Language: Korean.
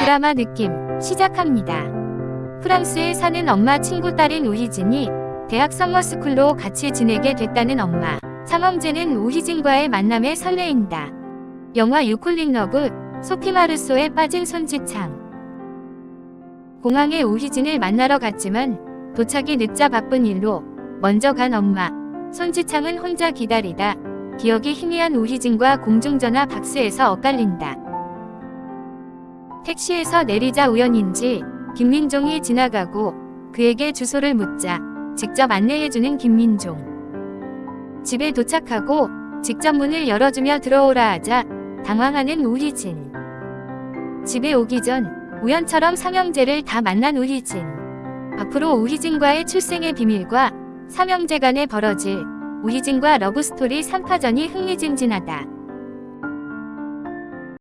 드라마 느낌 시작합니다. 프랑스에 사는 엄마 친구 딸인 우희진이 대학 서머스쿨로 같이 지내게 됐다는 엄마. 삼형제는 우희진과의 만남에 설레인다. 영화 유콜릭 러브 소피 마르소에 빠진 손지창. 공항에 우희진을 만나러 갔지만 도착이 늦자 바쁜 일로 먼저 간 엄마. 손지창은 혼자 기다리다 기억이 희미한 우희진과 공중전화 박스에서 엇갈린다. 택시에서 내리자 우연인지 김민종이 지나가고 그에게 주소를 묻자 직접 안내해주는 김민종. 집에 도착하고 직접 문을 열어주며 들어오라 하자 당황하는 우희진. 집에 오기 전 우연처럼 삼형제를 다 만난 우희진. 앞으로 우희진과의 출생의 비밀과 삼형제 간에 벌어질 우희진과 러브스토리 3파전이 흥미진진하다.